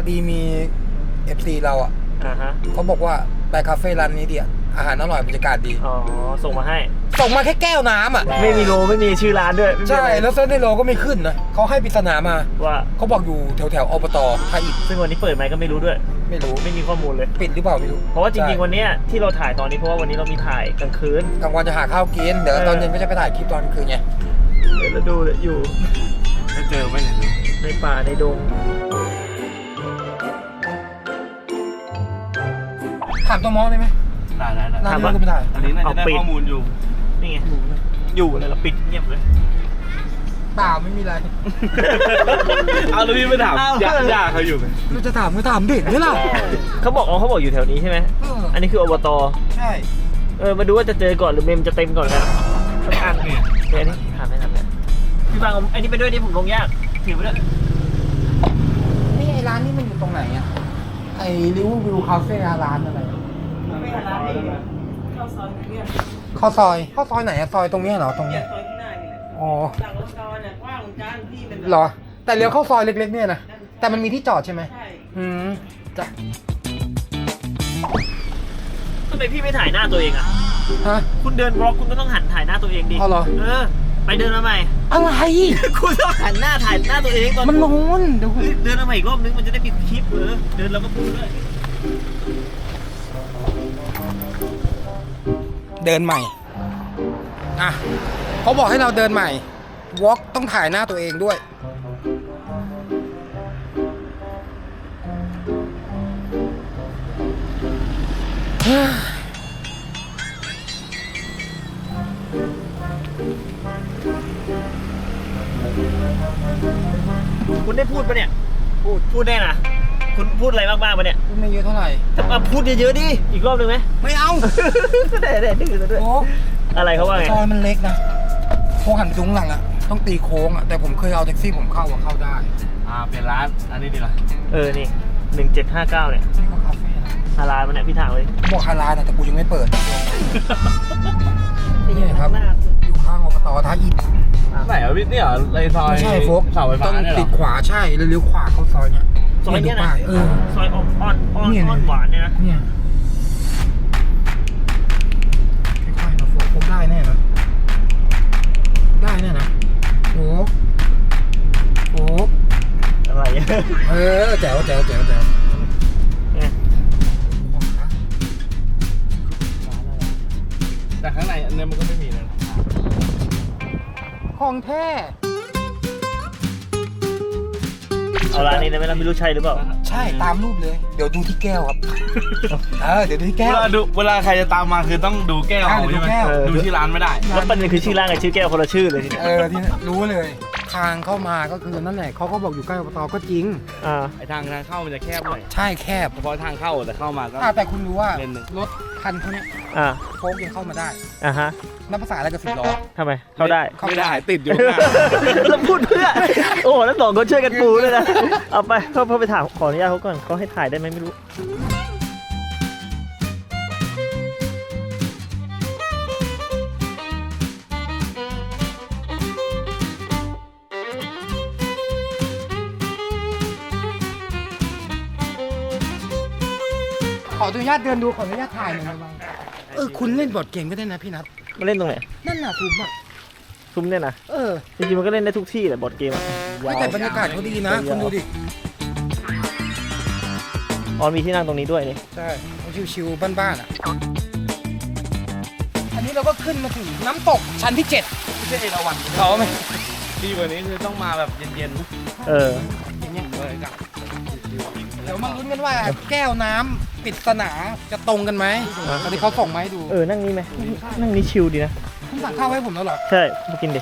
อดีมี FC เราอะอ่าฮะ เขาบอกว่าไปคาเฟ่ร้านนี้ดิอะอาหารอร่อยบรรยากาศดีอ๋อ ส่งมาให้ ส่งมาแค่แก้วน้ำอะ ไม่มีโลไม่มีชื่อร้านด้วยไม่มีใช่อะไรแล้วเซิร์ชในโลก็ไม่ขึ้นนะเขาให้ปริศนามา ว่า เขาบอกอยู่แถวแถวๆอบตท่าอิฐซึ่งวันนี้เปิดไหมก็ไม่รู้ด้วย ไม่รู้ไม่มีข้อมูลเลย ปิดหรือเปล่าไม่รู้เพราะว่าจริงๆใช่วันเนี้ยที่เราถ่ายตอนนี้เพราะว่าวันนี้เรามีถ่ายกลางคืน กลางวันจะหาข้าวกินเดี๋ยวเออ ตอนเย็นก็จะไปถ่ายคลิปตอนกลางคืนไง เดี๋ยวเราดูเลยอยู่จะเจอไหมเนี่ย ในป่าในดง ถามตัวมอได้ไหมได้ได้ได้ร้านถามนี้ว่า ก็ไม่ได้อันนี้น่าจะได้เอาปิดข้อมูลอยู่ นี่ไงอยู่เลยเราปิดเงียบเลย เปล่าไม่มีอะไรเอาแล้วพี่ไม่ถามเอายาย่าเขาอยู่ไหมเราจะถามก็ถามเด็กนี่ล่ะเขาบอกอ๋อเขาบอกอยู่แถวนี้ใช่ไหมเอออันนี้คืออบตใช่เออมาดูว่าจะเจอก่อนหรือเมมจะเต็มก่อนกันไม่อันเนี่ยเดี๋ยวอันนี้ถามไม่ถามเนี่ยพี่บางเอาอันนี้ไปด้วยดิผมลงยากถือไปด้วยนี่ไอ้ร้านนี้มันอยู่ตรงไหนอะไอ้ริววิวคาเฟ่ร้านอะไร ไม่ร้านนี้เข้าซอยเนี่ยเข้าซอยเข้าซอยไหนอะซอยตรงเนี้ยเหรอตรงเนี่เนี้ยยซอยที่หน้านี่แหละอ๋อหลังรถซอยเนี่ยกว้างเหมือนกันพี่เป็นเหรอ แต่เลี้ยวเข้าซอยเล็ก ๆ เนี่ยนะแต่มันมีที่จอดใช่ไหมใช่อืมจ้ะทำไมพี่ไม่ถ่ายหน้าตัวเองอะฮะคุณเดินบล็อกคุณก็ต้องหันถ่ายหน้าตัวเองดิเอาเหรอเออ ไปเดินมาใหม่ อะไร คุณต้องหันหน้าถ่ายหน้าตัวเองตอนมันร้อนเดี๋ยวเฮ้ยเดินมาใหม่อีกรอบนึงมันจะได้มีคลิปเออเดินแล้วก็พูดด้วย เดินใหม่อะเขาบอกให้เราเดินใหม่วอล์กต้องถ่ายหน้าตัวเองด้วย คุณได้พูดปะเนี่ย พูด พูดได้นะ คุณพูดอะไรบ้างๆปะเนี่ยพูดไม่เยอะเท่าไหร่แต่มาพูดเยอะๆดิ อีกรอบหนึ่งไหม ไม่เอาได้ได้ดื้อซะด้วยโอ้อะไรเขาว่าไงซอยมันเล็กนะโค้งหันจุ้งหลังอะต้องตีโค้งอะแต่ผมเคยเอาแท็กซี่ผมเข้าอะเข้าได้ อ่าเปลี่ยนร้าน อันนี้ดีกว่าเออ นี่หนึ่งเจ็ดห้าเก้าเนี่ยนี่ก็คาเฟ่นะฮาลาลมันเนี่ยพี่ถามเลยบอกฮาลาลนะแต่กูยังไม่เปิด นี่ครับ อยู่ข้างอบตท่าอิฐไหนอะพี่เนี่ยเหรอเลยซอยไม่ใช่โฟกเสาไฟฟ้าต้องเนี่ยเหรติอดขวาใช่แล้วเลี้ยวขวาเข้าซอยเนี่ย ซอยเนี้ยดูนะป้ายเออ ซอยอ่อนอ่อนอ่อนเนี่ย อ่อนหวานเนี่ยนะเนี่ยค่อยๆนะโฟกโฟกได้แน่นะได้แน่นะโอ้โอ้อะไรอะเออแจ๋วแจ๋วแจ๋วแจ๋วเนี่ยแต่ข้างในอันเนี้ยมันก็ไม่มีนะของแท้ เอาร้านนี้ได้ไหมล่ะไม่รู้ใช่หรือเปล่าใช่ตามรูปเลย เดี๋ยวดูที่แก้วครับ เออเดี๋ยวดูที่เวแก้วลาดูเวลาใครจะตามมาคือต้องดูแก้วอ่าเอาเดี๋ยวดูใช่ไหมแก้ว ดูที่ร้านไม่ได้ แล้วประเด็นคือชื่อร้านกับชื่อแก้วคนละชื่อเลยทีเนี้ยเออที่รู้เลย ทางเข้ามาก็คือนั่นแหละเขาก็บอกอยู่ใกล้อบตก็จริง อ่า ไอทางทางเข้ามันจะแคบหน่อยใช่แคบเฉพาะทางเข้าแต่เข้ามาก็ อ่าแต่คุณรู้ว่าเลนหนึ่ง รถคันเขาเนี้ยอ่า โฟกยังเข้ามาได้อ่าฮะนับภาษาอะไรกับสิบล้อ ทำไม เข้าได้ไม่ได้ติดอยู่ข้างหน้า แล้วพูดเพื่อ โอ้แล้วสองคนช่วยกันปูเลยนะ เอาไป เขาเขาไปถามขออนุญาตเขาก่อนเขาให้ถ่ายได้ไหมไม่รู้ข ออนุญาตเดินดูขออนุญาตถ่ายหน่อยนะบางเออคุณเล่นบอร์ดเกมก็ได้นะพี่นัทมาเล่นตรงไหนนั่นน่ะถูกมากซุ้มเนี่ยนะเออจริงๆมันก็เล่นได้ทุกที่แหละบอร์ดเกมอะไม่แต่บรรยากาศเขาดีนะคุณดูดิอ๋อมีที่นั่งตรงนี้ด้วยนี่ใช่เขาชิวๆบ้านๆอะอันนี้เราก็ขึ้นมาถึงน้ำตกชั้นที่เจ็ดไม่ใช่เอราวัณเขาไหมดีกว่านี้คือต้องมาแบบเย็นเอออย่างเงี้ยๆเลยกับเดี๋ยวมาลุ้นกันว่าแก้วน้ำปริศนาจะตรงกันไหมอะตอนนี้เขาส่งมาให้ดูเออ นั่งนี่ไหมนั่งนี่ชิลดีนะ คุณสั่งข้าวให้ผมแล้วเหรอใช่มากินดิ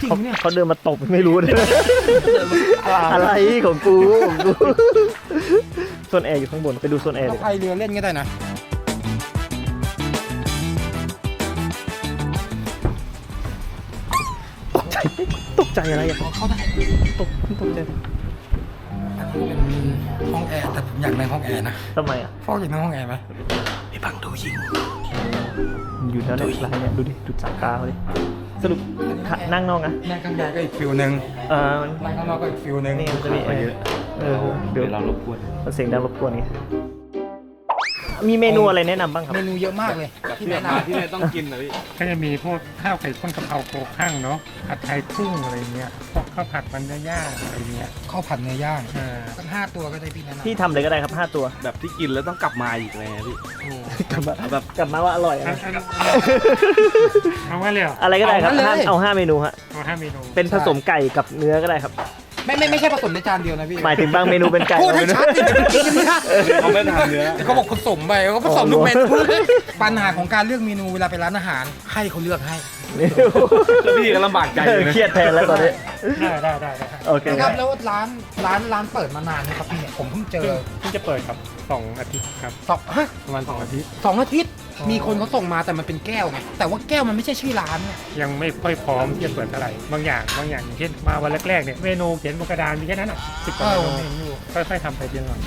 จริงเขาเนี่ยเขาเดินมาตบไม่รู้เลยอะไรของกูของกูโซนแอร์อยู่ข้างบนไปดูโซนแอร์เราดิพายเรือเล่นก็ได้นะตกใจตกใจอะไรอะเข้าได้ตกตกใจอันนี้ เป็นห้องแอร์แต่ผมอยากในห้องแอร์นะทำไมอะฟอกอยากในห้องแอร์ไหมไอ้บังดูยิงอยู่แล้วเนี่ยร้านเนี่ยดูดิจุดสามกาเขาดิสรุปนั่งนอกนะนั่งข้างในก็อีกฟิลหนึ่งเออมันนั่งข้างนอกก็อีกฟิลหนึ่งนี่มันจะมีแอร์เออเดี๋ยวเดี๋ยวเรารบกวนมันเสียงดังรบกวนนี่ มีเมนูอะไรแนะนำบ้างครับ เมนูเยอะมากเลยแบบที่ที่แนะมานำที่ไหนต้องกินนะพี่ก็จะมีพวกข้าวไข่ข้นกะเพราโคข้างเนาะผัดไทยกุ้งอะไรเงี้ยพวกข้าวผัดมันเนื้อย่างอะไรเงี้ยข้าวผัดเนื้อย่างเออสักห้าตัวก็ได้พี่แนะนำพี่ทำเลยก็ได้ครับ 5 ตัว แบบที่กินแล้วต้องกลับมาอีกเลยนะพี่กลับมาเอาแบบกลับมาว่าอร่อยอัอะนอันอันเอาไว้เลยเหรออะไรก็ได้ครับห้าเอาห้าเมนูฮะเอาห้าเมนูเป็นผสมไก่กับเนื้อก็ได้ครับ ไม่ไม่ไม่ใช่ผสมในจานเดียวนะพี่หมายถึงบางเมนูเป็นไก่พูดให้บางเมนูชัดดิจะกินไม่ได้เขาไม่ทานเนื้อ เขาบอกผสมไปเขาผสมทุกเมนูปัญหาของการเลือกเมนูเวลาไปร้านอาหาร ให้เขาเลือกให้ แล้วพี่ก็ลำบากใจเลยนะเครียดแทนแล้วตอนนี้ ได้ได้ได้ได้โอเคนะครับแล้วร้านร้านร้านเปิดมานานไหมครับพี่เนี่ยผมเพิ่งเจอเพิ่งจะเปิดครับสองอาทิตย์ครับสองฮะประมาณสองอาทิตย์สองอาทิตย์อ๋อ มีคนเขาส่งมาแต่มันเป็นแก้วไงแต่ว่าแก้วมันไม่ใช่ชื่อร้านเนี่ยยังไม่ค่อยพร้อมที่จะเปิดเท่าไหร่บางอย่างบางอย่างอย่างเช่นมาวันแรกๆเนี่ยเมนูเขียนบนกระดานมีแค่นั้นอะสิบกว่าเมนูเห็นอยู่ค่อยๆทำไปทีละหน่อย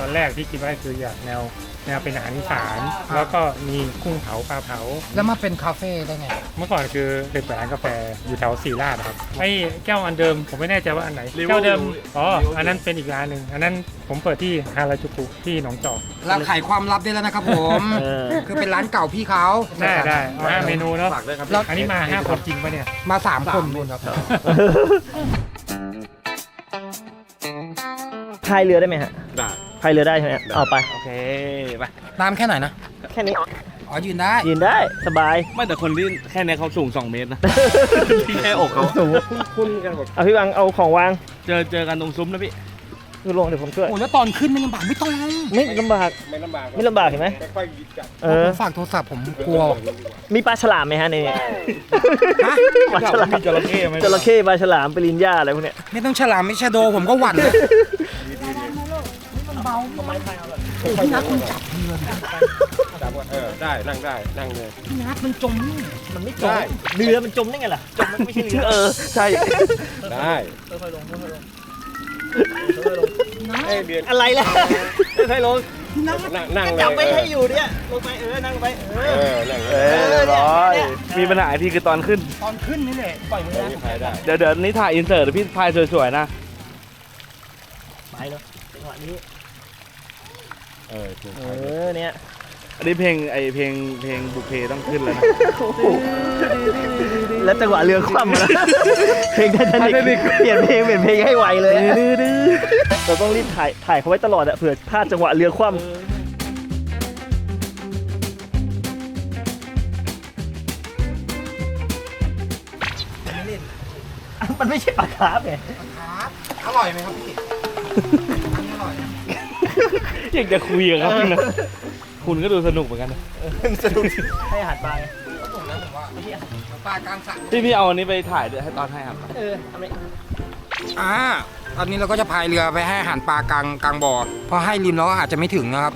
ตอนแรกที่คิดว่าคืออยากแนว แนวเป็นอาหารอีสานแล้วก็มีกุ้งเผาปลาเผา แล้วมาเป็นคาเฟ่ได้ไง เมื่อก่อนคือเด็กเปิดร้านกาแฟอยู่แถวสีลาดนะครับไอ้แก้วอันเดิมผมไม่แน่ใจว่าอันไหน River แก้วเดิม River อ๋ออันนั้นเป็นอีกร้านหนึ่งอันนั้นผมเปิดที่ฮาราจูกุที่หนองจอกเราขายความลับได้แล้วนะครับผมเออคือเป็นร้านเก่าพี่เขาได้ได้เอาห้าเมนูเนาะฝากด้วยครับแล้วอันนี้มาห้าคนจริงปะเนี่ยมาสามคนนู่นครับพายเรือได้ไหมฮะได้ พายเรือได้ใช่ไหมเอาไป โอเคไปน้ำแค่ไหนนะ แค่นี้ อ๋อยืนได้ ยืนได้สบาย ไม่แต่คนที่แค่เนี้ยเขาสูง 2 เมตรนะที่แค่อกเขาสูงคุ้นกันแบบเอาพี่วังเอาของวางเจอเจอกันตรงซุ้มนะพี่คือลงเดี๋ยวผมช่วย โอ้แล้วตอนขึ้นไม่ลำบากไม่ต้องไม่ลำบากไม่ลำบากไม่ลำบากเห็นไหมเออผมฝากโทรศัพท์ผมกลัว มีปลาฉลามไหมฮะในนี้ฮะปลาฉลามมีจระเข้ไหมจระเข้ปลาฉลามปลินย่าอะไรพวกเนี้ยไม่ต้องฉลามไม่ชะโดผมก็หวั่น เลยพี่นัทมันจับเรือดิเออได้นั่งได้นั่งเลยพี่นัทมันจมนี่มันไม่จมเรือมันจมได้ไงล่ะจมมันไม่ใช่เรือเออใช่ได้ค่อยๆลงค่อยๆลงให้เรียนอะไรล่ะค่อยๆลงนั่งนั่งเลยจับไว้ให้อยู่เนี่ยลงไปเออนั่งไปเอเอออนั่งเออร้อยมีปัญหาที่คือตอนขึ้น ตอนขึ้นนี่แหละปล่อยมือนะได้เดี๋ยวเดี๋ยวนี้ถ่ายอินเสิร์ตพี่พายสวยๆนะไปแล้วจังหวะนี้ ออถูกเออเนี่ยอันนี้เพลงไอเพลงเพลงบุพเพต้องขึ้นแล้วนะแล้วจังหวะเรือคว่ำนะเพลงไททานิกเปลี่ยนเพลงเปลี่ยนเพลงให้ไวเลยเราต้องรีบถ่ายถ่ายเขาไว้ตลอดอะเผื่อพลาดจังหวะเรือคว่ำมันไม่ใช่ปลาคาร์ฟไง ครับ อร่อยไหมครับพี่ อยากจะคุยกับเขานะคุณก็ดูสนุกเหมือนกันนะสนุกให้อาหารปลาไงผมนะผมว่าปลากลางสระพี่พี่เอาอันนี้ไปถ่ายด้วยให้ตอนให้ครับเออทำไมอ่าตอนนี้เราก็จะพายเรือไปให้อาหารปลากลางกลางบ่อเพราะให้ริมเราก็อาจจะไม่ถึงนะครับ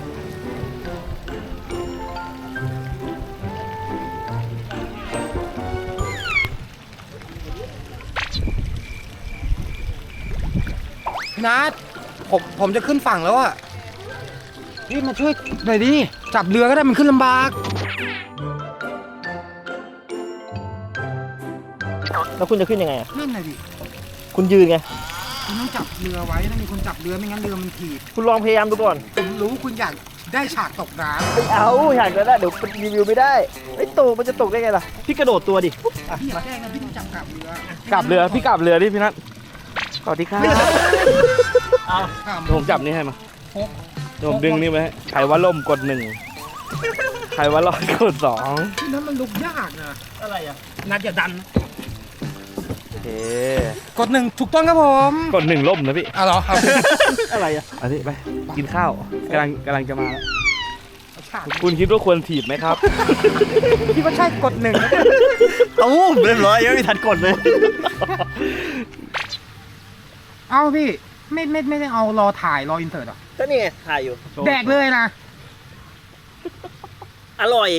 พี่นัทผมผมจะขึ้นฝั่งแล้วอะ พี่มาช่วยหน่อยดิจับเรือก็ได้มันขึ้นลำบาก แล้วคุณจะขึ้นยังไงอะนั่นน่ะดิคุณยืนไง คุณต้องจับเรือไว้ต้องมีคนจับเรือไม่งั้นเรือมันถีบคุณลองพยายามดูก่อน ผมรู้คุณอยากได้ฉากตกน้ไม่เอาอยากจะได้เดี๋ยวรีวิวไม่ได้ไม่ตกมันจะตกได้ไงล่ะ พี่กระโดดตัวดิอะำพี่อย่าแกล้งนะพี่ต้องจับกลับเรือกลับเรือพี่กลับเรือดิพี่นัทสวัสดีครับเอาข้ามเดี๋ยวผมจับนี่ให้มาพก เดี๋ยวผมดึงนี่ไว้ให้ใครว่าล่มกดหนึ่งใครว่าร้อนกดสองพี่นั้นมันลุกยากนะ อะไรอะ นัดอย่าดัน โอเคกดหนึ่งถูกต้องครับผมกดหนึ่งล่มนะพี่เอาเหรอเอาอะไรอะเอันนี้ไปกินข้าวกำลังกำลังจะมาแล้วฉากคุณคิดว่าควรถีบไหมครับพี่ว่าใช่กดหนึ่งตู้มเรียบร้อยยังไม่มีทันกดเลยเอาพี่ไม่ไม่ไม่ได้เอารอถ่ายรออินเสิร์ตหรอ ก็นี่ไงถ่ายอยู่ แดกเลยนะ อร่อย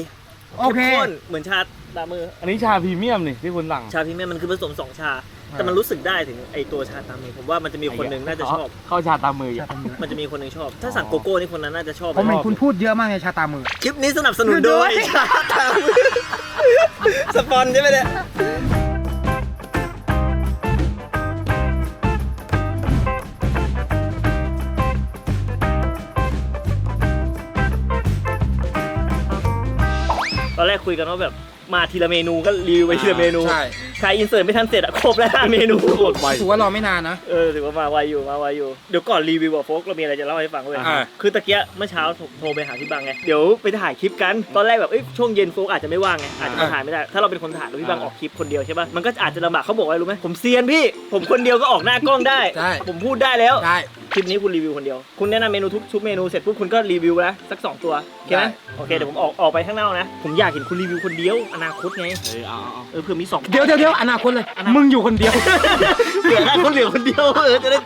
โอเค ข้มข้นเหมือนชาดามือ อันนี้ชาพรีเมียมนี่ที่คุณสั่ง ชาพรีเมียมมันคือผสมสองชา แต่มันรู้สึกได้ถึงไอตัวชาตามมือผมว่ามันจะมีคนหนึ่งน่าจะชอบ เข้าชาตามมืออีก มันจะมีคนหนึ่งชอบ ถ้าสั่งโกโก้นี่คนนั้นน่าจะชอบ ผมเห็นคุณพูดเยอะมากในชาตามือ คลิปนี้สนับสนุนโดยชาตามมือสปอนใช่ไหมเนี่ย รกคุยกันว่าแบบมาทีละเมนูก็รีวิวไปทีละเมนูใช่ ใครอินเสิร์ตไม่ทันเสร็จอะครบแล้วห้าเมนูโคตรไว ถือว่ารอไม่นานนะ เออถือว่ามาไวอยู่มาไวอยู่เดี๋ยวก่อนรีวิวอะโฟกเรามีอะไรจะเล่าให้ฟังเว้ยอ่า คือตะเกียเมื่อเช้าโทรไปหาพี่บังไงเดี๋ยวไปถ่ายคลิปกันตอนแรกแบบเอ้ยช่วงเย็นโฟกอาจจะไม่ว่างไงอาจจะมาถ่ายไม่ได้ถ้าเราเป็นคนถ่ายแล้วพี่บังออกคลิปคนเดียวใช่ป่ะมันก็อาจจะลำบากเขาบอกว่าอะไรรู้ไหมผมเซียนพี่ ผมคนเดียวก็ออกหน้ากล้องได้ ใช่ ผมพูดได้แล้ว ได้ คลิปนี้คุณรีวิวคนเดียว คุณแนะนำเมนูทุกชุดเมนูเสร็จปุ๊บคุณก็รีวิวนะสักสองตัวโอเคไหมได้ โอเคเดี๋ยวผมออกออกไปข้างนอกนะ ผมอยากเห็นคุณรีวิวคนเดียว อนาคตไงเออเอาเอาเอาเออเผื่อมีสอง เดี๋ยวเดี๋ยวเดี๋ยวอนาคตเลย มึงอยู่คนเดียวเหลือหน้าคนเหลือคนเดียวเออจะได้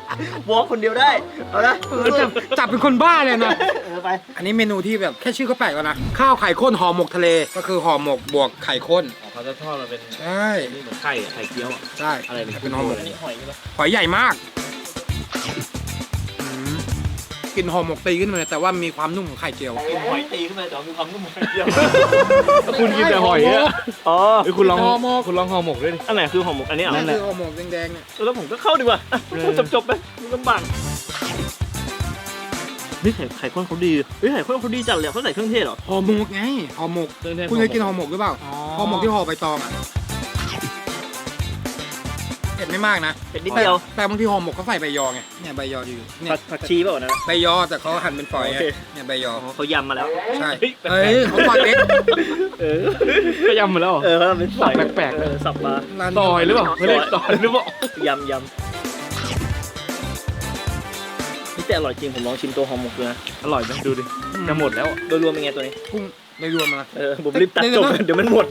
วอล์กคนเดียวได้เอาละเออจับจับเป็นคนบ้าเลยนะ เออไป อันนี้เมนูที่แบบแค่ชื่อก็แปลกแล้วนะ ข้าวไข่ข้นห่อหมกทะเล ก็คือห่อหมกบวกไข่ข้นอ๋อเขาจะทอดมาเป็นใช่นี่เหมือนไข่อะไข่เกี๊ยวอะใช่อะไรเนี่ย เป็นห่อหมกอันนี้หอยใช่ปะหอยใหญ่มากอืม กลินห่อหมกตีขึ้นมาเลยแต่ว่ามีความนุ่มของไข่เจียว กินหอยตีขึ้นมาแต่ว่ามีความนุ่มของไข่เจียว คุณกินแต่หอยอะอ๋อเฮ้ยคุณลองห่อหมก คุณลองห่อหมกด้วยดิอันไหนคือห่อหมกอันนี้เหรอนั่นคือห่อหมกแดงๆเนี่ยแล้วผมก็เข้าดีกว่าอะพูดจบๆไปมันลำบากเฮ้ยไข่ไข่ข้นเขาดีเฮ้ยไข่ข้นเขาดีจัดเลยเขาใส่เครื่องเทศเหรอห่อหมกไงห่อหมก เครื่องเทศคุณเคยกินห่อหมกหรือเปล่าอ๋อห่อหมกที่ห่อใบตองอะ เผ็ดไม่มากนะเผ็ดนิดเดียว แต่บางทีห่อหมกเขาใส่ใบยอไงเนี่ยใบยออยู่เนี่ยผักผักชีเปล่านะ ใบยอแต่เขาหั่นเป็นฝอยไงโอเค เนี่ยใบยออ๋อเขายำมาแล้ว ใช่เฮ้ยเอ้ยเขาฝอยเล็กเออ ก็ยำมาแล้วเหรอ เออเขาทำเป็นสอยแปลกๆ เออสับปลาร้านซอยหรือเปล่าเขาเรียกซอยหรือเปล่ายำยำนี่แต่อร่อยจริงผมลองชิมตัวห่อหมกดูนะ อร่อยไหมดูดิจะหมดแล้วอะโดยรวมเป็นไงตัวนี้ กุ้ง โดยรวมนะ เออผมรีบตัดจบกันเดี๋ยวมันหมด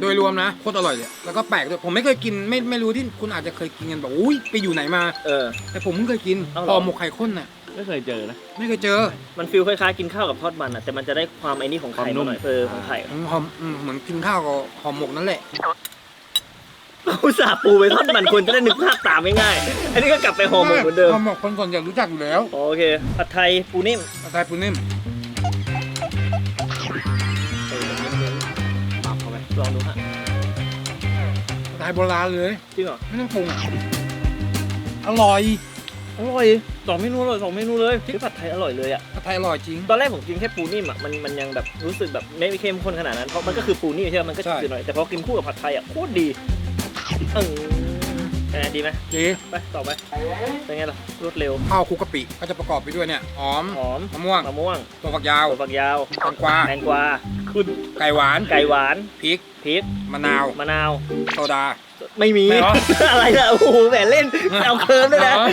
โดยรวมนะโคตรอร่อยเลยแล้วก็แปลกด้วยผมไม่เคยกินไม่ไม่รู้ที่คุณอาจจะเคยกินกันแบบอุ้ยไปอยู่ไหนมา เออ แต่ผมเพิ่งเคยกินเอาเหรอ ห่อหมกไข่ข้นน่ะ ไม่เคยเจอนะ ไม่เคยเจอมันฟิลคล้ายๆกินข้าวกับทอดมันอะ แต่มันจะได้ความไอ้นี่ของไข่ความนุ่ม หน่อยเออของไข่อืมหอมอืมเหมือนกินข้าวกับห่อหมกนั่นแหละ อุตส่าห์ปูไปทอดมันคนจะได้นึกภาพตามง่ายๆอันนี้ก็กลับไปห่อหมกเหมือนเดิม ห่อหมกคนส่วนใหญ่รู้จักอยู่แล้วอ๋อโอเค ผัดไทยปูนิ่ม อาจารย์ปุ้นิ่ม ลองดูฮะอาจารย์โบราณเลย จริงเหรอไม่ต้องปรุงอร่อยอร่อยสองเมนูเลยสองเมนูเลยที่ผัดไทยอร่อยเลยอะผัดไทยอร่อยจริง ตอนแรกผมกินแค่ปูนิ่มอะมันมันยังแบบรู้สึกแบบไม่เข้มข้นขนาดนั้นเพราะมันก็คือปูนิ่มใช่ไหมมันก็ใช่จืดหน่อยแต่พอกินคู่กับผัดไทยอะโคตรดีเออ เป็นไงดีไหมเจ๊ไปต่อไปเป็นไงล่ะรวดเร็ว ข้าวคลุกกะปิก็จะประกอบไปด้วยเนี่ยหอมหอม มะม่วงมะม่วงตัวฝักยาวถั่วฝักยาวแตงกวาแตงกวาคุณไก่หวานไก่หวานพริกพริกมะนาวมะนาวโซดา ไม่มี ไม่เหรอ อะไรล่ะโอ้โหแหมเล่นเอาเคิร์มด้วยนะอ๋อ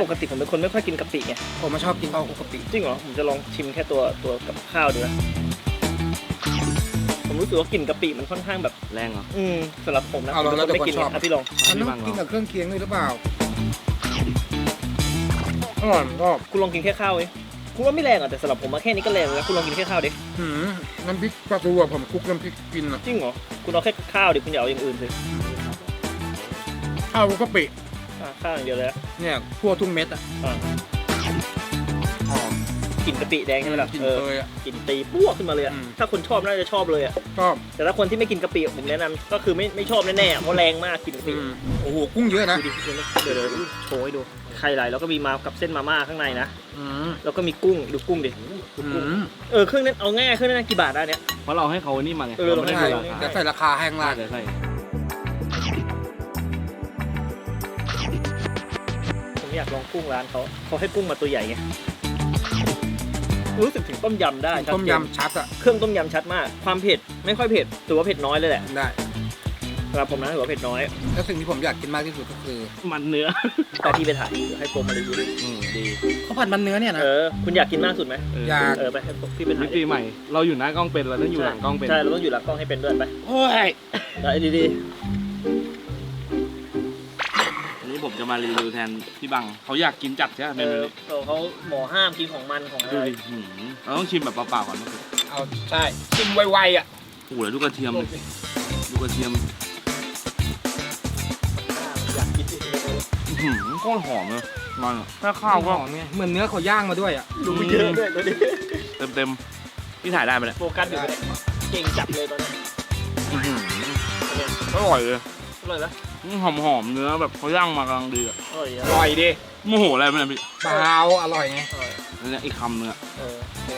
ปกติผมเป็นคนไม่ค่อยกินกะปิไง ผมมาชอบกินข้าวคลุกกะปิจริงเหรอ ผมจะลองชิมแค่ตัวตัวกับข้าวดูนะ ผมรู้สึกว่ากลิ่นกะปิมันค่อนข้างแบบ แรงเหรออืมสำหรับผมนะเอาผมแล้วเป็นคนแต่ไม่กินคนชอบอะพี่ลองมันต้องกินกับเครื่องเคียงด้วยหรือเปล่าอร่อยผมชอบคุณลองกินแค่ข้าวเองคุณว่าไม่แรงอะแต่สำหรับผมมาแค่นี้ก็แรงแล้วคุณลองกินแค่ข้าวดิหืมน้ำพริกปลาทูอะผมคลุกน้ำพริกกินอะจริงเหรอคุณเอาแค่ข้าวดิคุณอย่าเอาอย่างอื่นสิข้าวคลุกกะปิอะข้าวอย่างเดียวเลยนะเนี่ยทั่วทุ่งเม็ดอะอะหอม กลิ่นกะปิแดงใช่ไหมล่ะกินเออเลยอะกลิ่นตีปั้วขึ้นมาเลยอะอืม ถ้าคนชอบน่าจะชอบเลยอะชอบแต่ถ้าคนที่ไม่กินกะปิผมแนะนำก็คือไม่ไม่ชอบแน่ๆอะเพราะแรงมากกลิ่นกะปิ อืมโอ้โหกุ้งเยอะนะดูดิเดี๋ยวเดี๋ยวโชว์ให้ดูไข่ไหลแล้วก็มีมากับเส้นมาม่าข้างในนะ อืมแล้วก็มีกุ้ง ดูกุ้งดิ อืมเออ เครื่องนั้นเอาง่ายๆเครื่องนั้นกี่บาทได้เนี่ย เพราะเราให้เขานี่มาไงเออ เราไม่ได้ใช่ดูราคาจะใส่ราคาให้ข้างล่างเดี๋ยวใส่ผมอยากลองกุ้งร้านเขาเขาให้กุ้งมาตัวใหญ่ไง รู้สึกถึงต้มยำได้ชัดเจนต้มยำชัดอะเครื่องต้มยำชัดมาก ความเผ็ดไม่ค่อยเผ็ดถือว่าเผ็ดน้อยเลยแหละได้สำหรับผมนะถือว่าเผ็ดน้อย แล้วสิ่งที่ผมอยากกินมากที่สุดก็คือ มันเนื้อแต่ที่ไปถ่ายเดี๋ยวให้โปรมารีวิวอืมดีข้าวผัดมันเนื้อเนี่ยนะเออคุณอยากกินมากสุดไหมเอออยากเออไปให้พี่ไปถ่าวิยธีใหม่ เราอยู่หน้ากล้องเป็นเราต้องอยู่หลังกล้องเป็นใช่เราต้องอยู่หลังกล้องให้เป็นด้วยไปโอ้ยได้ดีอันนี้ผม จะมารีวิวแทนพี่บังเขาอยากกินจัดใช่ไหมๆเมเอนูอนี้เขาเขาหมอห้ามกินของมันของอะดูไรดิหืมเราต้องชิมแบบเปล่าๆก่อนนะเอาใช่ชิมไวๆอะโอ้โหแล้วดูกระเทียมดิดูกระเทียมอยากกินสิอื้อหือโคตรหอมเลยมันอะแค่ข้าวก็หอมไงเหมือนเนื้อเขาย่างมาด้วยอะดูเยอะด้วยดูดิเต็มเต็มๆพี่ถ่ายได้ไหมเนี่ยโฟกัสอยู่เนี่ยเก่งจับเลยตอนนี้อื้อหือเป็นไงอร่อยเลยอร่อยปะ หอมหอมๆเนื้อแบบเขาย่างมากำลังดีอะอร่อยออะร่อยดิโมโหอะไรไหมเนี่ยพี่เปล่าอร่อยไง อร่อยอันเนี้ยอีกคำเนื้อะ เออโอเค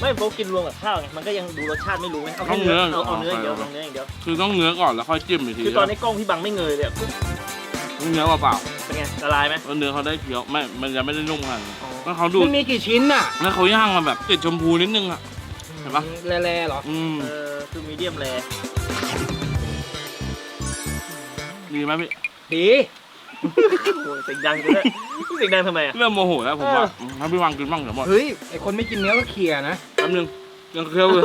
ไม่โฟกกินรวมกับข้าวไงมันก็ยังดูรสชาติไม่รู้ไงเอาแค่ต้องเนื้เนื้ออเอาเอาเนื้ออย่างเดียวเอา เอาเนื้ออย่างเดียวคือต้องเนื้อก่อนแล้วค่อยจิ้มอีกทีคือตอนนี้กล้องพี่บังไม่เงยเลยอะต้องเนื้อเปล่าเป็นไงละลายไหมๆแล้วเนื้อเขาได้เคี้ยวไม่มันจะไม่ได้นุ่มขนาดนั้นแล้วเขาดูมันมีกี่ชิ้นน่ะแล้วเขาย่างมาแบบติดชมพูนิดนึงอะเห็นปะ แร่ๆเหรอ อืมเออคือมีเดียมแร ดีไหมพี่ดีโอ้ยเสียงดังจังเลยเสียงดังทำไมอะเริ่มโมโหแล้วผมว่าถ้าพี่วางกินบ้างเดี๋ยวหมดเฮ้ยไอคนไม่กินเนื้อก็เขี่ยนะแป๊บนึงยังเคี้ยวเลย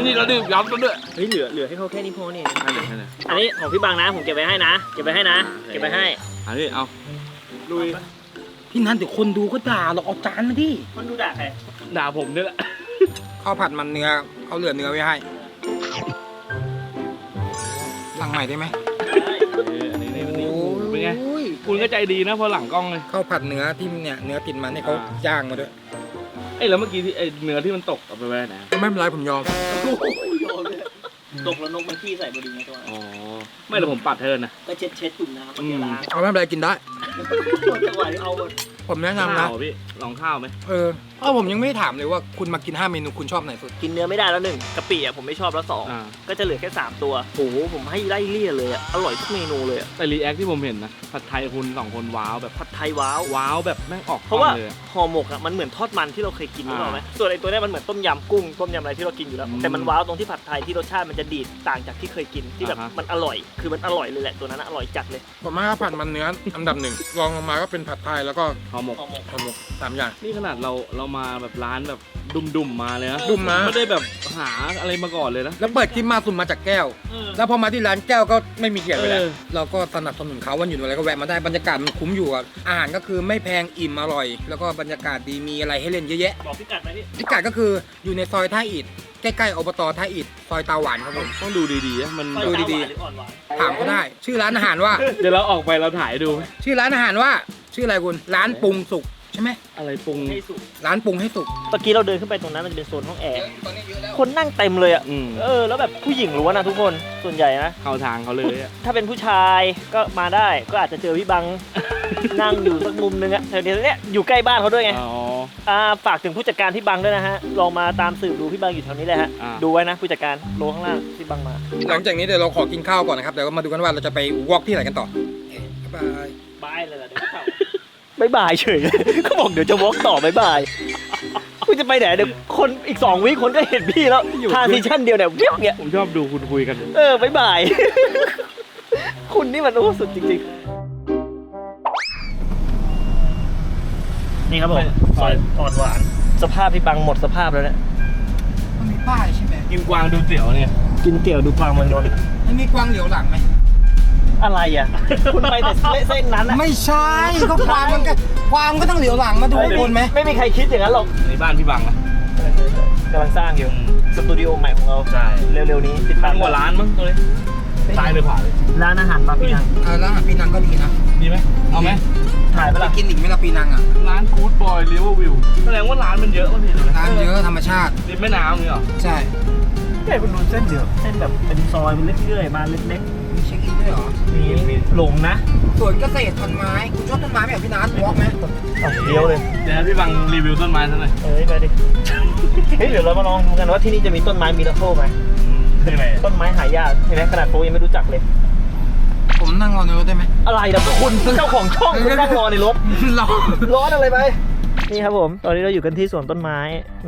นี่เราดื่มย้ำกันด้วยเฮ้ยเหลือเหลือให้เขาแค่นี้พอนี่ให้เลยให้เลยอันนี้ของพี่บังนะผมเก็บไว้ให้นะ เก็บไว้ให้นะ เก็บไว้ให้ อันนี้เอาลุยพี่นันเดี๋ยวคนดูก็ด่าเราเอาจานมาดิมันดูด่าใครด่าผมนี่แหละข้าวผัดมันเนื้อเขาเหลือเนื้อไว้ให้สั่งใหม่ได้ไหมอันนี้นี่มัน นี่โอ้เป็นไงยคุณก็ใจดีนะพอหลังกล้องเลยข้าวผัดเนื้อที่เนี่ยเนื้อติดมันเนี่ยเขาอ่าย่างมาด้วยเอ้ยแล้วเมื่อกี้ที่ไอ้เนื้อที่มันตกเอาไปไว้ไหนไม่เป็นไรผมยอมตกแล้วนกมันขี้ใส่พอดีไงตัวอ๋อไม่แต่ผมปัดเทิร์นนะ ก็เช็ดเช็ดจุ่มน้ำมันจะล้างเอาไม่เป็นไรกินได้ จังหวะที่เอาหมดผมแนะนำนะข้าวพี่ลองข้าวไหมเออ เพราะผมยังไม่ได้ถามเลยว่าคุณมากิน 5 เมนูคุณชอบไหนสุด กินเนื้อไม่ได้แล้วหนึ่งกะปิอะผมไม่ชอบแล้วสองอ่า ก็จะเหลือแค่3ตัวโหผมให้ไล่เลี่ยเลยอะอร่อยทุกเมนูเลยอะแต่รีแอคที่ผมเห็นนะผัดไทยคุณสองคนว้าวแบบผัดไทยว้าวว้าวแบบแม่งออกเพราะว่าเลยอะ ห่อหมกอะมันเหมือนทอดมันที่เราเคยกินนึกออกไหมอ่าส่วนไอ้ตัวเนี้ยมันเหมือนต้มยำกุ้งต้มยำอะไรที่เรากินอยู่แล้วอืมแต่มันว้าวตรงที่ผัดไทยที่รสชาติมันจะดีดต่างจากที่เคยกินที่แบบอ่าฮะ มันอร่อย คือมันอร่อยเลยแหละตัวนั้นอะอร่อยจัดเลยผมว่าข้าวผัดมันเนื้ออันดับหนึ่งรองลงมาก็เป็นผัดไทยแล้วก็ห่อหมกห่อหมก ห่อหมกสามอย่าง นี่ขนาดเราเรามาแบบร้านแบบดุ่มๆมาเลยนะดุ่มนะไม่ได้แบบหาอะไรมาก่อนเลยนะ แล้วเปิดคลิปมาสุ่มมาจากแก้วแล้วพอมาที่ร้านแก้วก็ไม่มีเขียนไปแล้ว เออ เราก็สนับสนุนเขาวันอยู่อะไรก็แวะมาได้บรรยากาศมันคุ้มอยู่อะอาหารก็คือไม่แพงอิ่มอร่อย แล้วก็บรรยากาศดีมีอะไรให้เล่นเยอะแยะ บอกพิกัดไหมพี่พิกัดก็คืออยู่ในซอยท่าอิฐใกล้ๆอบตท่าอิฐซอยตาหวานครับผม ต้องดูดีๆนะมัน ดูดี ๆ หรืออ่อนหวานถามก็ได้ ชื่อร้านอาหารว่า เดี๋ยวเราออกไปเราถ่ายดูไหมชื่อร้านอาหารว่า ชื่ออะไรคุณร้านปรุงสุก ใช่ไหมอะไรปรุงให้สุกร้านปรุงให้สุกเมื่อกี้เราเดินขึ้นไปตรงนั้นมันจะเป็นโซนห้องแอร์คนนั่งเต็มเลยอะอืมเออแล้วแบบผู้หญิงล้วนนะทุกคนส่วนใหญ่นะเข้าทางเขาเลยอะถ้าเป็นผู้ชายก็มาได้ก็อาจจะเจอพี่บัง นั่งอยู่สักมุมนึงอะแถวเนี้ยอยู่ใกล้บ้านเขาด้วยไงอ๋อ อ่าฝากถึงผู้จัดการพี่บังด้วยนะฮะลองมาตามสืบดูพี่บังอยู่แถวนี้เลยฮะอ่า ดูไว้นะผู้จัดการโลข้างล่างพี่บังมา หลังจากนี้เดี๋ยวเราขอกินข้าวก่อนนะครับเดี๋ยวมาดูกันว่าเราจะไปวอล์กที่ไหนกันต่อโอเคบ๊ายบาย บายเลยล่ะเดี๋ยวเขา บายบายเฉยเลยเขาบอกเดี๋ยวจะวอล์กต่อบายบายคุณจะไปไหนเดี๋ยวคนอีกสองวิคนก็เห็นพี่แล้วทางซีชั่นเดียวเนี่ยเวี้ยวเนี่ยผมชอบดูคุณคุยกัน เออบายบาย คุณนี่มันโอ้สุดจริง ๆ นี่ครับผมซอยอ่อนหวาน สภาพพี่บังหมดสภาพแล้วเนี่ยมันมีป้ายใช่ไหมกินกวางดูเตี๋ยวเนี่ย กินเตี๋ยวดูกวางเมืองนนท์มันมีกวางเหลียวหลังไหม อะไรอะ คุณไปแต่เส้นนั้นอะไม่ใช่ก็กวางมันก็กวางก็ต้องเหลียวหลังมาดูคนไหมไม่มีใครคิดอย่างนั้นหรอกในบ้านพี่บังนะกำลังสร้างอยู่สตูดิโอใหม่ของเราใช่เร็วๆนี้ติดพัตานมกว่าร้านมั้งตัวนี้ตายเลยผ่าเลยร้านอาหารบาร์ปีนังอ่าแล้วอาหารปีนังก็ดีนะดีไหมเอาไหมถ่ายไปไปละกินอีกไหมล่ะปีนังอะร้านกู๊ดบอยริเวอร์วิวแสดงว่าร้านมันเยอะป่ะพี่ร้านเยอะธรรมชาติริมแม่น้ำนี่เหรอใช่ใช่คุณดูเส้นเดียวเส้นแบบเป็นซอยเป็นเรื่อยๆมาเล็กมีเช็คอิน ด้วยเหรอๆมีหลงนะสวนเกษตรพันไม้คุณชอบต้นไม้ไหมอะพี่นัทวอล์กไหมเอาเดียวเลยเดี๋ยวให้พี่บังรีวิวต้นไม้ซะหน่อยเอ้ยไปดิเฮ้ยเดี๋ยวเรามาลองดูกันว่าที่นี่จะมีต้นไม้มิราเคิลไหมเป็นไงต้นไม้หายากเห็นไหมขนาดโฟยังไม่รู้จักเลย ผมนั่งรอในรถได้ไหมอะไรนะคุณเจ้าของช่องคุณนั่งรอในรถรอร้อนอะไรไปนี่ครับผม ตอนนี้เราอยู่กันที่สวนต้นไม้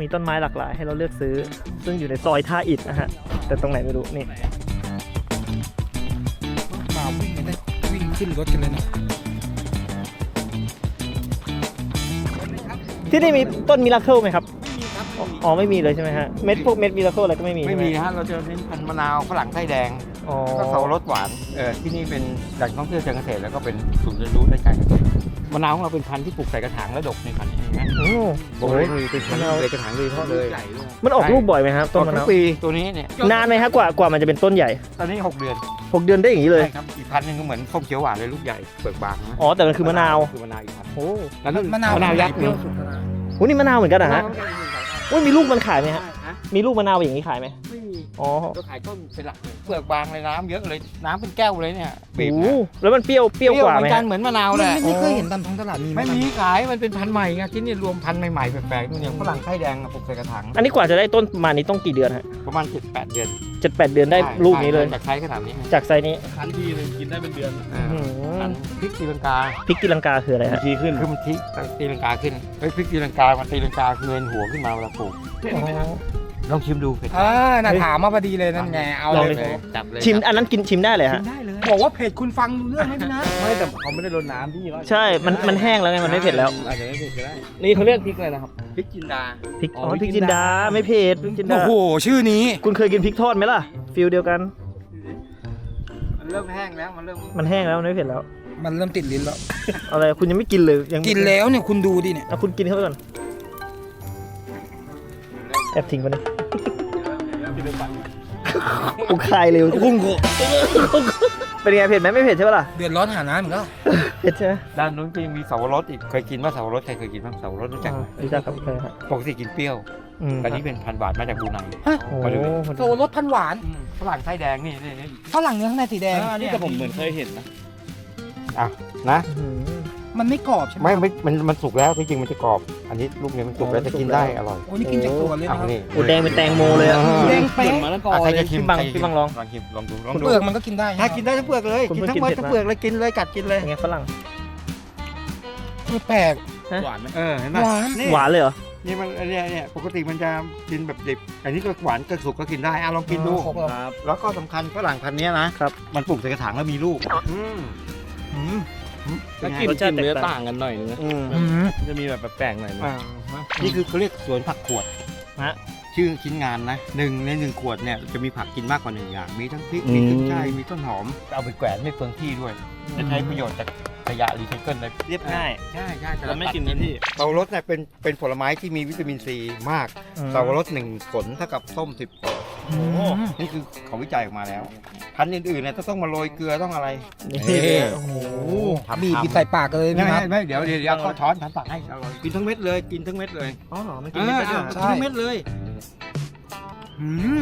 มีต้นไม้หลากหลายให้เราเลือกซื้อ ซึ่งอยู่ในซอยท่าอิฐนะฮะ แต่ตรงไหนไม่รู้ นี่ ขึ้นรถกันเลยนะ ที่นี่มีต้นมิราเคิลไหมครับอ๋ออ๋อไม่มีเลยใช่ไหมฮะ เม็ดพวกเม็ดมิราเคิลอะไรก็ไม่มีไม่ใช่หมีฮะเราจะเน้นพันธุ์มะนาวฝรั่งไส้แดงอ๋อก็เสารสหวานเออที่นี่เป็นแหล่งท่องเที่ยวเชิงเกษตรแล้วก็เป็นศูนย์เรียนรู้ด้านการเกษตร มะนาวของเราเป็นพันธุ์ที่ปลูกใส่กระถางและดกในพันธุ์เองนะโอ้โอ้ยเป็นพันธุ์ใส่กระถางเลยเพราะเลยมันออกลูกบ่อยไหมครับต้นมะทั้นาวงปีตัวนี้เนี่ยนานไหมฮะกว่ากว่ามันจะเป็นต้นใหญ่ตอนนี้ 6 เดือนหกเดือนได้อย่างนี้เลย ใช่ครับอีกพันธุ์หนึงก็เหมือนส้มเขียวหวานเลยลูกใหญ่เปลือกบางนะอ๋อแต่มันคือมะนาวคือมะนาวอีกพันธุ์โอ้แล้วรุ่นมะนาวมะนาวยักษ์เปรี้มียวสุดแล้วนะโหนี่มะนาวเหมือนกันเหรอฮะมะนาวยักษ์มีสายพันธุ์อุ้ยมีลูกมันขายไหมฮะฮะ มีลูกมะนาวอย่างนี้ขายไหมไม่มีอ๋อก็ขายต้นเป็นหลักเลยเปลือกบางเลยน้ำเยอะเลยน้ำเป็นแก้วเลยเนี่ยบีบโอ้นะโหแล้วมันเปรี้ยวเปรี้ยวกว่าเหไหมืมอนกัฮะนเหมือนมะนาวแหไม่ละไม่เคยเห็นตามท้องตลาดมีไหมไม่มีขายมันเป็นพันธุ์ใหม่ไงที่นี่รวมพันธุ์ใหม่ๆแปลกๆนู่นอย่างฝรั่งไส้แดงอะปลูกใส่กระถางอันนี้กว่าจะได้ต้นประมาณนี้ต้องกี่เดือนฮะประมาณ7-8เดือนเจ็ดแปดเดือนได้ลูกนี้เลย จากใช้ขนาดนี้ไงจากไซส์นี้ทันทีเลยกินได้เป็นเดือน อ่าอื้อหือพันธุ์พริกตีลังกา พริกกีลังกาคืออะไรฮะ ทีขึ้นคือมันทิตีลังกาขึ้นเฮ้ยพริกตีลังกามันตีลังกาคือเงินหัวขึ้นมาเวลาปลูก ลองชิมดูเผ็ดอ่าน่าถามมาพอดีเลยนั่นไง เอาลองเลเลย ยจับเลยชิมอันนั้นกินชิมได้เลยชิฮะ มได้เลยบอกว่าเพจคุณฟังรู้เรื่องไหมพี่นะ ไม่แต่เขาไม่ได้รดน้ำพี่ว่าใช่ มันมันแห้งแล้วไง มันไม่เผ็ดแล้ว อาจจะไม่เผ็ดก็ได้นี่เขาเรียกพริกอะไรนะครับ พริกจินดา พริก อ๋อ๋ออพพริริกกจิจินนดาดา ไม่เผ็ด พริกจินดา โอ้โห ชื่อนี้ คุณเคยกินพริกทอดไหมล่ะ ฟิลเดียวกัน มันเริ่มแห้งแล้ว มันเริ่มมันแห้งแล้วมันไม่เผ็ดแล้ว มันเริ่มติดลิ้นแล้ว เอาอะไร คุณยังไม่กินเลย ยังกินแล้วเนี่ยคุณดูดิเนี่ย เอาคุณกินเข้าไปก่อน แอบทิ้งไปนะ กูคายเร็วกุ้งโกเป็นไงเผ็ดไหมไม่เผ็ดใช่ปะล่ะเดือดร้อนหาน้ำเหมือนกันเผ็ดใช่ไหมด้านนู้นก็ยังมีเสาวรสอีกเคยกินว่าเสาวรสใครเคยกินบ้างเสาวรสรู้จักไหมรู้จักครับเคยครับปกติกินเปรี้ยวอืมแต่นี่เป็นพันธุ์หวานมาจากบรูไนโอ้มาดูดิโซรสพันหวานฝรั่งไส้แดงนี่นี่นี่ฝรั่งเนื้อข้างในสีแดงนี่แต่ผมเหมือนเคยเห็นนะ อะนะ อื้อหือ มันไม่กรอบใช่ไหมไม่ไม่มันมันสุกแล้วที่จริงมันจะกรอบ อันนี้ลูกเนี้มันสุกแล้วจะกินได้อร่อยโอ้นี่กินจากตัวเลยอะนะครับนี่ โอ้แดงเป็นแตงโมเลยอะแดงเป๊ะมะละกออะใครเลยจะชิมพี่บังใครจะพี่บังลองลองชิมลองดูลองคุณดูเปลือกมันก็กินได้ถ้ากินได้ทั้งเปลือกเลยคุณกินเพิ่งทั้งหมดกินเสร็จทั้งเปลือกเลยกินเลยกัดกินเลยเป็นไงฝรั่ง คือแปลกหวานไหมเออเห็นไหมหวานนี่หวานเลยเหรอ นี่มันเนี่ยเนี่ยปกติมันจะกินแบบดิบอันนี้ก็หวานก็สุกก็กินได้อะลองกินดูครบแล้วครับ แล้วก็สำคัญฝรั่งพันธุ์เนี้ยนะครับ มันปลูกใส่กระถางแล้วมีลูกอืมอืม แล้วเป็นไงกลิ่นรสชาติเนื้อแตกต่าง ต่างกันหน่อยนึงนะอืมอืมมันจะมีแบบแปลกๆหน่อยนึงอ่านี่คือเขาเรียกสวนผักขวด ฮะ ชื่อชิ้นงานนะหนึ่งในหนึ่งขวดเนี่ยจะมีผักกินมากกว่าหนึ่งอย่าง มีทั้งพริกมีขึ้นช่ายมีต้นหอมเอาไปแขวนไม่เปลืองที่ด้วย จะใช้ประโยชน์จาก ขยะรีไซเคิลเลยเรียบง่าย ใช่ใช่แล้วไม่กินนะพี่เสาวรสเนี่ยเป็นเป็นผลไม้ที่มีวิตามินซีมากอืมเสาวรสหนึ่งผลเท่ากับส้มสิบผลโอ้นี่คือเขาวิจัยออกมาแล้ว พันธุ์อื่นๆเนี่ยต้องมาโรยเกลือต้องอะไรนี่เอ๊ะโอ้โหบีบกินใส่ปากกันเลยไม่พี่นัทไม่ไม่เดี๋ยวเดี๋ยวเดี๋ยวเขาช้อนช้อนตักให้อร่อยกินทั้งเม็ดเลยกินทั้งเม็ดเลยอ๋อเหรอมันเอกินไม่อได้ด้วยกินเหรอทั้งเม็ดเลย อืม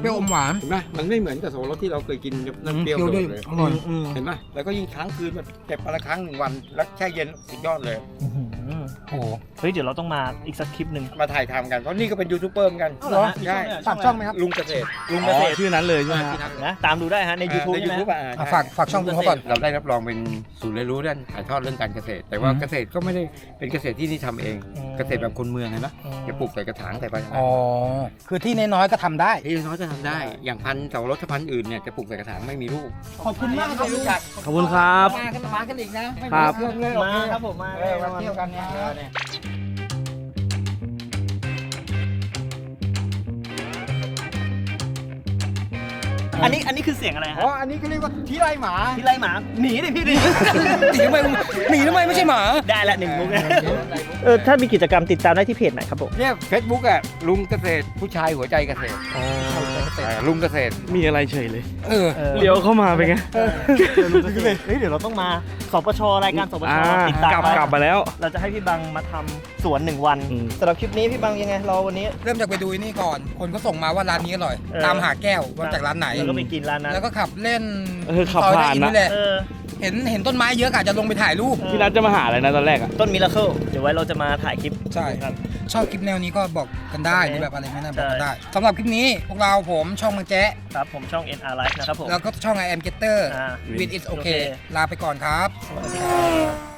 เปรี้ยวอมหวานเห็นไหมมันไม่เหมือนกับโซรสที่เราเคยกินน้ำเปรี้ยวเคี้ยวโดด้วยดเลยอร่อยอืมเห็นไหมแล้วก็ยิ่งค้างคืนแบบเก็บวันละครั้งหนึ่งวัน แล้วแช่เย็นสุดยอดเลยอื้อหือโอ้โห เฮ้ยเดี๋ยวเราต้องมาอีกสักคลิปหนึ่ง มาถ่ายทำกันเพราะนี่ก็เป็นยูทูบเบอร์เหมือนกันเหรอใช่ฝากช่องไหมครับลุงเกษตรลุงอ๋เกอษตรชื่อนั้นเลยใช่ไหมอ่าฮะ ที่ทำนะตามดูได้ฮะใน YouTube ในใช่ไหมยูทูบอะอะใช่ ฝากฝากช่องคุณเขาก่อน เราได้รับรองเป็นศูนย์เรียนรู้ด้านถ่ายทอดเรื่องการเกษตร แต่ว่าอืมเกษตรก็ไม่ได้เป็นเกษตรที่นี่ทำเอง อืม เกษตรแบบคนเมืองเห็นไหมอืมจะปลูกใส่กระถางใส่ไป อ๋อ คือที่น้อยๆก็ทำได้ที่น้อยจะทำได้ อย่างพันธุ์เสาวรสพันธุ์อื่นเนี่ยจะปลูกใส่กระถางไม่มีลูก ขอบคุณมากครับลุงขอบคุณครับ มากันมากันอีกนะ ไม่ครับเรื่องเลยมาครับผมมาเออมาเที่ยวกันนะ อันนี้อันนี้คือเสียงอะไรอ๋อฮะอันนี้ก็เรียกว่าที่ไร่หมาที่ไล่หมาหนีดิพี่ดิหนีทำไมหนีทำไมไม่ใช่หมา ได้ละหนึ่งมุกเออถ้ามีกิจกรรมติดตามได้ที่เพจไหนครับผมเนี่ยเฟซบุ๊กอะลุงเกษตรผู้ชายหัวใจเกษตรอ๋อเออลุงเกษตรมีอะไรเฉยเลย เออ เลี้ยวเข้ามาเป็นไงเฮ้ยเดี๋ยวเราต้องมาสปชรายการสปชอ่าติดตามกลับไว้กลับมาแล้ว เราจะให้พี่บังมาทำสวนหนึ่งวันอืม สำหรับคลิปนี้พี่บังยังไงเราวันนี้ เริ่มจากไปดูไอ้นี่ก่อน คนก็ส่งมาว่าร้านนี้อร่อย เออ ตามหาแก้วว่าจากร้านไหนแล้วก็ไปกินร้านนั้น แล้วก็ขับเล่นเออขับซอยผ่านได้อินะนี่แหละเออ เห็นเห็นต้นไม้เยอะกะจะลงไปถ่ายรูป พี่นัทจะมาหาอะไรนะตอนแรกอะต้นมิราเคิลเดี๋ยวไว้เราจะมาถ่ายคลิปใช่ กัน ชอบคลิปแนวนี้ก็บอกกันได้โอเคหรือแบบอะไรไม่น่าบอกกันใช่ ได้สำหรับคลิปนี้พวกเราผมช่องมังแจ๊ะครับผมช่อง NR Live นะครับผม แล้วก็ช่อง I am Getter อ่า with it's okay โอเคลาไปก่อนครับ สวัสดีครับ